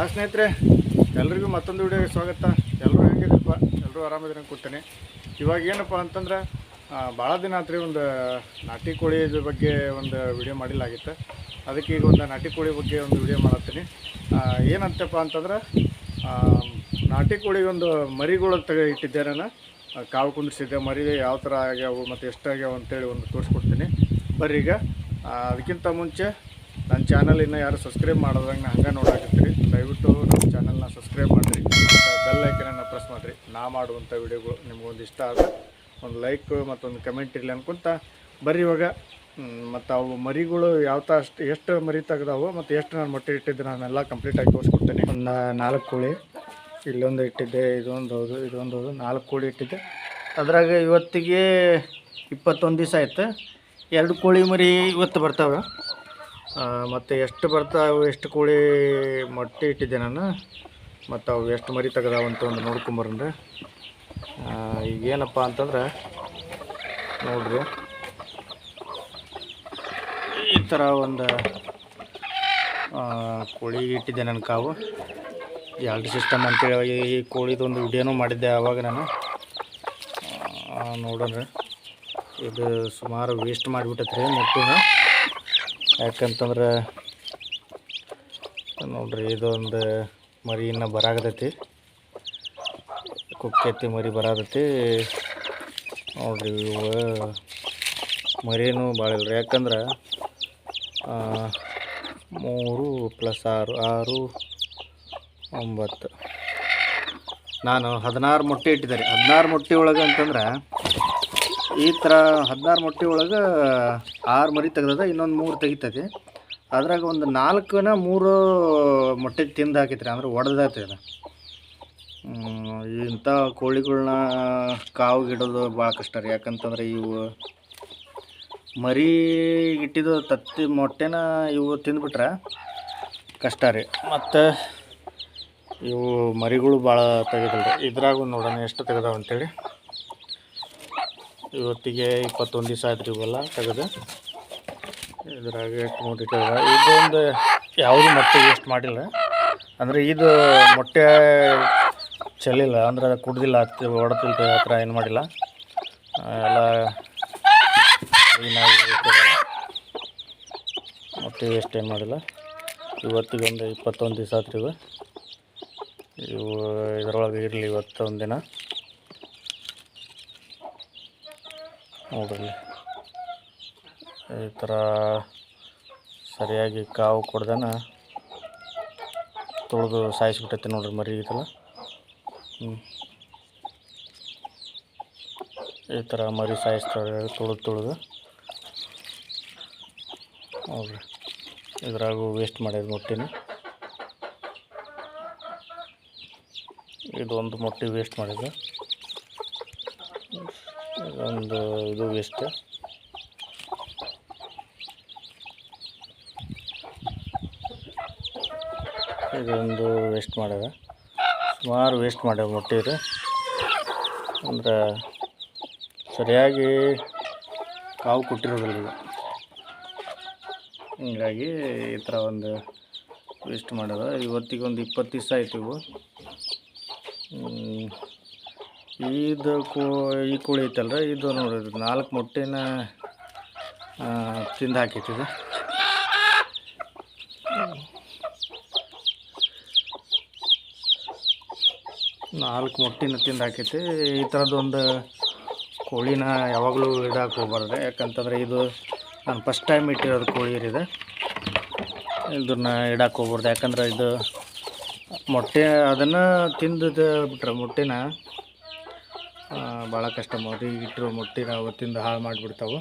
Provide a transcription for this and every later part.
ಆ ಸ್ನೇಹಿತರೆ, ಎಲ್ರಿಗೂ ಮತ್ತೊಂದು ವಿಡಿಯೋಗೆ ಸ್ವಾಗತ. ಎಲ್ಲರೂ ಹೆಂಗಿದ್ರಪ್ಪ? ಎಲ್ಲರೂ ಆರಾಮಿದ್ರೆ ಕೊಡ್ತೇನೆ. ಇವಾಗ ಏನಪ್ಪ ಅಂತಂದ್ರೆ ಭಾಳ ದಿನ ಆತ್ರಿ ಒಂದು ನಾಟಿ ಕೋಳಿ ಬಗ್ಗೆ ಒಂದು ವಿಡಿಯೋ ಮಾಡಿಲ್ಲಾಗಿತ್ತು ಅದಕ್ಕೆ ಈಗ ಒಂದು ನಾಟಿ ಕೋಳಿ ಬಗ್ಗೆ ಒಂದು ವಿಡಿಯೋ ಮಾಡತ್ತೀನಿ. ಏನಂತಪ್ಪ ಅಂತಂದ್ರೆ ನಾಟಿ ಕೋಳಿಗೆ ಒಂದು ಮರಿಗಳು ತೆಗ ಇಟ್ಟಿದ್ದೆ ನಾನು. ಕಾವು ಕುಂದಿಸಿದ್ದೆ ಮರಿ ಯಾವ ಥರ ಆಗ್ಯಾವು ಮತ್ತು ಎಷ್ಟಾಗ್ಯಾವು ಅಂತೇಳಿ ಒಂದು ತೋರಿಸ್ಕೊಡ್ತೀನಿ. ಬರ್ರಿ ಈಗ. ಅದಕ್ಕಿಂತ ಮುಂಚೆ ನನ್ನ ಚಾನಲ್ ಇನ್ನು ಯಾರು ಸಬ್ಸ್ಕ್ರೈಬ್ ಮಾಡೋದಂಗೆ ಹಂಗೆ ನೋಡಾಕತ್ತೀರಿ. ದಯವಿಟ್ಟು ನಮ್ಮ ಚಾನಲ್ನ ಸಬ್ಸ್ಕ್ರೈಬ್ ಮಾಡಿರಿ. ಬೆಲ್ ಐಕನನ್ನು ಪ್ರೆಸ್ ಮಾಡಿರಿ. ನಾ ಮಾಡುವಂಥ ವಿಡಿಯೋಗಳು ನಿಮಗೊಂದು ಇಷ್ಟ ಆದ ಒಂದು ಲೈಕ್ ಮತ್ತೊಂದು ಕಮೆಂಟ್ ಇರಲಿ ಅನ್ಕೊಂತ ಬರ್ರಿ ಇವಾಗ. ಮತ್ತು ಅವು ಮರಿಗಳು ಯಾವ ಥರ ಅಷ್ಟು, ಎಷ್ಟು ಮರಿ ತೆಗ್ದಾವು ಮತ್ತು ಎಷ್ಟು ನಾನು ಮೊಟ್ಟೆ ಇಟ್ಟಿದ್ದೆ ನಾನೆಲ್ಲ ಕಂಪ್ಲೀಟಾಗಿ ತೋರಿಸ್ಕೊಡ್ತೇನೆ. ಒಂದು ನಾಲ್ಕು ಕೋಳಿ ಇಲ್ಲೊಂದು ಇಟ್ಟಿದ್ದೆ, ಇದೊಂದು ಹೌದು ಇದೊಂದು ಹೌದು, ನಾಲ್ಕು ಕೋಳಿ ಇಟ್ಟಿದ್ದೆ. ಅದ್ರಾಗ ಇವತ್ತಿಗೆ ಇಪ್ಪತ್ತೊಂದು ದಿವಸ ಆಯ್ತು. ಎರಡು ಕೋಳಿ ಮರಿ ಇವತ್ತು ಬರ್ತಾವೆ. ಮತ್ತು ಎಷ್ಟು ಬರ್ತಾವೆ ಎಷ್ಟು ಕೋಳಿ ಮೊಟ್ಟೆ ಇಟ್ಟಿದ್ದೆ ನಾನು. ಮತ್ತು ಅವು ಎಷ್ಟು ಮರಿ ತೆಗ್ದಾವ ಅಂತ ಒಂದು ಈಗ ಏನಪ್ಪ ಅಂತಂದ್ರೆ, ನೋಡ್ರಿ. ಈ ಥರ ಒಂದು ಕೋಳಿ ಇಟ್ಟಿದ್ದೆ ನನ್ನ ಕಾವು. ಎರಡು ಸಿಸ್ಟಮ್ ಅಂತೇಳಿ ಈ ಕೋಳಿದೊಂದು ವಿಡಿಯೋನೂ ಮಾಡಿದ್ದೆ ಆವಾಗ ನಾನು. ನೋಡೋಣ. ಇದು ಸುಮಾರು ವೇಸ್ಟ್ ಮಾಡಿಬಿಟ್ಟತ್ರಿ ಮೊಟ್ಟೆನ. ಯಾಕಂತಂದ್ರೆ ನೋಡ್ರಿ ಇದೊಂದು ಮರಿ ಇನ್ನು ಬರಾಗತೈತಿ. ಕುಕ್ಕೆತ್ತಿ ಮರಿ ಬರಾತೈತಿ ನೋಡ್ರಿ ಇವು ಮರಿನೂ ಭಾಳ ಇಲ್ರಿ ಯಾಕಂದ್ರೆ ಮೂರು ಪ್ಲಸ್ ಆರು ಆರು, ಒಂಬತ್ತು. ನಾನು ಹದಿನಾರು ಮೊಟ್ಟೆ ಇಟ್ಟಿದ್ದಾರೆ ಹದಿನಾರು ಮೊಟ್ಟೆ ಒಳಗೆ ಅಂತಂದ್ರೆ ಈ ಥರ ಹದಿನಾರು ಮೊಟ್ಟೆ ಒಳಗೆ ಆರು ಮರಿ ತೆಗ್ದದ, ಇನ್ನೊಂದು ಮೂರು ತೆಗಿತೈತಿ. ಅದ್ರಾಗ ಒಂದು ನಾಲ್ಕನ ಮೂರು ಮೊಟ್ಟೆ ತಿಂದು ಹಾಕಿತ್ರಿ, ಅಂದ್ರೆ ಒಡೆದೈತಿ ಅದು. ಇಂಥ ಕೋಳಿಗಳ್ನ ಕಾವಿಗಿಡೋದು ಭಾಳ ಕಷ್ಟ ರೀ, ಯಾಕಂತಂದ್ರೆ ಇವು ಮರಿ ಇಟ್ಟಿದ್ದು ತತ್ತಿ ಮೊಟ್ಟೆನ ಇವು ತಿಂದ್ಬಿಟ್ರೆ ಕಷ್ಟ ರೀ. ಮತ್ತು ಇವು ಮರಿಗಳು ಭಾಳ ತೆಗೆದಲ್ರಿ ಇದ್ರಾಗೂ ನೋಡೋಣ ಎಷ್ಟು ತೆಗೆದಾವ ಅಂತೇಳಿ. ಇವತ್ತಿಗೆ ಇಪ್ಪತ್ತೊಂದು ದಿವಸ ಆಯ್ತು ಇವೆಲ್ಲ ತೆಗೆದು. ಇದ್ರಾಗ ಎಷ್ಟು ಇದೊಂದು ಯಾವುದು ಮೊಟ್ಟೆ ವೇಸ್ಟ್ ಮಾಡಿಲ್ಲ. ಅಂದರೆ ಇದು ಮೊಟ್ಟೆ ಚೆಲ್ಲಿಲ್ಲ. ಅಂದ್ರೆ ಅದು ಕುಡ್ದಿಲ್ಲ, ಹತ್ತಿ ಹೊಡೆತಿಲ್ತ ಆ ಥರ ಏನು ಮಾಡಿಲ್ಲ. ಎಲ್ಲ ಮೊಟ್ಟೆ ವೇಸ್ಟ್ ಏನು ಮಾಡಿಲ್ಲ. ಇವತ್ತಿಗೆ ಒಂದು ಇಪ್ಪತ್ತೊಂದು ದಿವಸ ಆತ್ರಿ ಇವು ಇವು ಇದರೊಳಗೆ ಇರಲಿ ಇವತ್ತೊಂದು ದಿನ. ನೋಡ್ರಿ ಈ ಥರ ಸರಿಯಾಗಿ ಕಾವು ಕೊಡ್ದನ ತೊಳೆದು ಸಾಯಿಸ್ಬಿಟ್ಟೈತೆ ನೋಡ್ರಿ ಮರಿ ಇದೆಲ್ಲ. ಹ್ಞೂ ಈ ಥರ ಮರಿ ಸಾಯಿಸ್ತಾರೆ, ತುಳಿದು ತುಳಿದು. ಹೌದು ಇದ್ರಾಗೂ ವೇಸ್ಟ್ ಮಾಡಿದ ಮೊಟ್ಟೆನ. ಇದೊಂದು ಮೊಟ್ಟೆ ವೇಸ್ಟ್ ಮಾಡಿದೆ ಇದೊಂದು ಇದು ವೇಸ್ಟ್ ಇದೊಂದು ವೇಸ್ಟ್ ಮಾಡಿದೆ. ಸುಮಾರು ವೇಸ್ಟ್ ಮಾಡ್ಯಾವ ಮೊಟ್ಟೆ ಇದು ಅಂದ್ರೆ ಸರಿಯಾಗಿ ಕಾವು ಕೊಟ್ಟಿರೋದಿಲ್ಲ ಇದು ಹೀಗಾಗಿ ಈ ಥರ ಒಂದು ವೇಸ್ಟ್ ಮಾಡೋದು. ಇವತ್ತಿಗೊಂದು ಇಪ್ಪತ್ತು ದಿವಸ ಆಯ್ತು ಇವು. ಇದು ಕೋ, ಈ ಕೋಳಿ ಐತಲ್ರ? ಇದು ನೋಡಿ ನಾಲ್ಕು ಮೊಟ್ಟೆನ ತಿಂದು ಇದು. ನಾಲ್ಕು ಮೊಟ್ಟೆನ ತಿಂದು ಹಾಕೈತಿ. ಈ ಥರದ್ದೊಂದು ಕೋಳಿನ ಯಾವಾಗಲೂ ಇಡಕ್ಕೆ ಹೋಗ್ಬಾರ್ದು. ಯಾಕಂತಂದರೆ ಇದು ನಾನು ಫಸ್ಟ್ ಟೈಮ್ ಇಟ್ಟಿರೋದು ಕೋಳಿ ಇದೆ. ಇದನ್ನ ಇಡಕ್ಕೆ ಹೋಗ್ಬಾರ್ದು. ಯಾಕಂದ್ರೆ ಇದು ಮೊಟ್ಟೆ, ಅದನ್ನು ತಿಂದು ಬಿಟ್ರೆ ಮೊಟ್ಟೆನ ಭಾಳ ಕಷ್ಟ. ಮರಿ ಇಟ್ಟರು ಮೊಟ್ಟೆನ ಅವತ್ತಿಂದ ಹಾಳು ಮಾಡಿಬಿಡ್ತಾವೆ.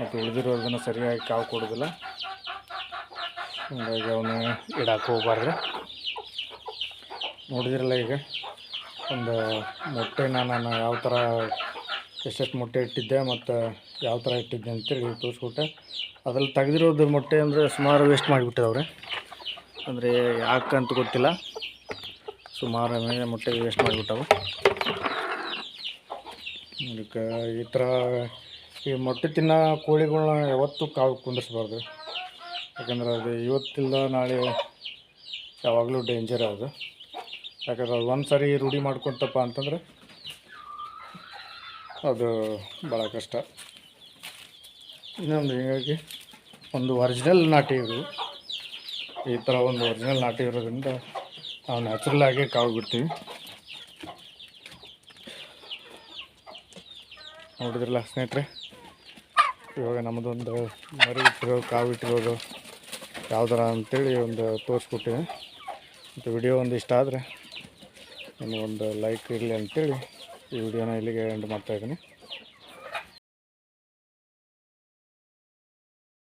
ಮತ್ತು ಉಳಿದಿರೋದನ್ನು ಸರಿಯಾಗಿ ಕಾವು ಕೊಡೋದಿಲ್ಲ. ಹಂಗಾಗಿ ಅವನು ಇಡಕ್ಕೆ ಹೋಗ್ಬಾರ್ದು. ನೋಡಿದಿರಲ್ಲ ಈಗ, ಒಂದು ಮೊಟ್ಟೆನ ನಾನು ಯಾವ ಥರ ಎಷ್ಟೆಷ್ಟು ಮೊಟ್ಟೆ ಇಟ್ಟಿದ್ದೆ ಮತ್ತು ಯಾವ ಥರ ಇಟ್ಟಿದ್ದೆ ಅಂತೇಳಿ ತೋರಿಸ್ಕೊಟ್ಟೆ. ಅದ್ರಲ್ಲಿ ತೆಗೆದಿರೋದು ಮೊಟ್ಟೆ ಅಂದರೆ ಸುಮಾರು ವೇಸ್ಟ್ ಮಾಡಿಬಿಟ್ಟಿದವ್ರೆ. ಅಂದರೆ ಯಾಕಂತ ಗೊತ್ತಿಲ್ಲ. ಸುಮಾರು ಮೊಟ್ಟೆ ವೇಸ್ಟ್ ಮಾಡಿಬಿಟ್ಟವು. ಅದಕ್ಕೆ ಈ ಥರ ಈ ಮೊಟ್ಟೆ ತಿನ್ನೋ ಕೋಳಿಗಳನ್ನ ಯಾವತ್ತೂ ಕಾವು ಕುಂದಿಸ್ಬಾರ್ದು ಯಾಕಂದ್ರೆ ಅದು ಇವತ್ತಿಲ್ಲ, ನಾಳೆ ಯಾವಾಗಲೂ ಡೇಂಜರ್ ಅದು. ಯಾಕಂದ್ರೆ ಅದು ಒಂದು ಸಾರಿ ರೂಢಿ ಮಾಡ್ಕೊತಪ್ಪ ಅಂತಂದ್ರೆ ಅದು ಭಾಳ ಕಷ್ಟ. ಇನ್ನೊಂದು ಹೀಗಾಗಿ ಒಂದು ಒರಿಜಿನಲ್ ನಾಟಿ ಇದು. ಈ ಥರ ಒಂದು ಒರಿಜಿನಲ್ ನಾಟಿ ಇರೋದ್ರಿಂದ ನಾವು ನ್ಯಾಚುರಲ್ ಆಗಿ ಕಾವು ಬಿಡ್ತೀವಿ. ನೋಡಿದ್ರಲ್ಲ ಸ್ನೇಹಿತರೆ? ಇವಾಗ ನಮ್ಮದೊಂದು ಮರಿ ಇಟ್ಟಿರೋ, ಕಾವು ಇಟ್ಟಿರೋದು ಯಾವ್ದಾರ ಅಂತೇಳಿ ಒಂದು ತೋರಿಸ್ಕೊಟ್ಟಿವಿ ಮತ್ತು ವಿಡಿಯೋ ಒಂದು ಇಷ್ಟ ಆದರೆ ಒಂದು ಲೈಕ್ ಇರಲಿ ಅಂತೇಳಿ ಈ ವಿಡಿಯೋನ ಇಲ್ಲಿಗೆ ಎಂಡ್ ಮಾಡ್ತಾಯಿದ್ದೀನಿ